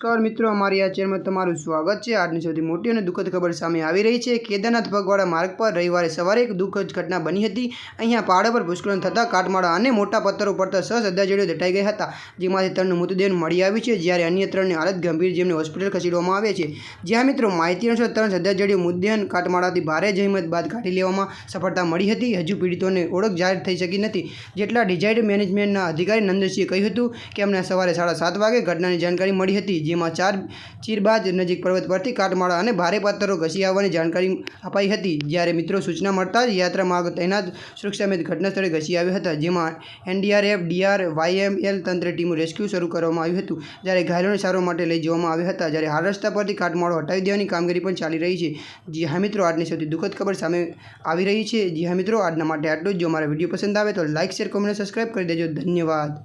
નમસ્કાર મિત્રો, અમારી આ ચેનલમાં તમારું સ્વાગત છે. આજની સૌથી મોટી અને દુઃખદ ખબર સામે આવી રહી છે. કેદારનાથ ભગવાડા માર્ગ પર રવિવારે સવારે એક દુઃખદ ઘટના બની હતી. અહીંયા પહાડો પર ભૂસ્ખલન થતાં કાટમાળા અને મોટા પથ્થરો પડતા છ શ્રદ્ધાળુઓ દટાઈ ગયા હતા, જેમાંથી ત્રણનું મૃતદેહ મળી આવ્યું છે, જ્યારે અન્ય ત્રણની હાલત ગંભીર જેમને હોસ્પિટલ ખસેડવામાં આવે છે. જ્યાં મિત્રો માહિતી અનુસાર ત્રણ શ્રદ્ધાળુઓ મૃતદેહ કાટમાળાથી ભારે જહેમત બાદ કાઢી લેવામાં સફળતા મળી હતી. હજુ પીડિતોને ઓળખ જાહેર થઈ શકી નથી, જેટલા ડિઝાઇડ મેનેજમેન્ટના અધિકારી નંદસિંહે કહ્યું હતું કે, અમને સવારે સાડા સાત વાગે ઘટનાની જાણકારી મળી હતી જેમાં ચાર ચીર બાદ નજીક પર્વત પરથી કાટમાળા અને ભારે પથ્થરો ઘસી આવવાની જાણકારી અપાઈ હતી. જ્યારે મિત્રો સૂચના મળતા જ યાત્રા માર્ગ તૈનાત સુરક્ષામેદ ઘટના સ્થળે ઘસી આવ્યા હતા, જેમાં એનડીઆરએફ, ડીઆર, વાયએમએલ તંત્ર ટીમો રેસ્ક્યુ શરૂ કરવામાં આવ્યું હતું. જ્યારે ઘાયલોને સારવાર માટે લઈ જવામાં આવ્યા હતા, જ્યારે હાલ રસ્તા પરથી કાટમાળો હટાવી દેવાની કામગીરી પણ ચાલી રહી છે. જી હા મિત્રો, આજની સૌથી દુઃખદ ખબર સામે આવી રહી છે. જી હા મિત્રો, આજના માટે આટલું જ. જો મારા વીડિયો પસંદ આવે તો લાઇક શેર, કોમેન્ટ સબસ્ક્રાઈબ કરી દેજો. ધન્યવાદ.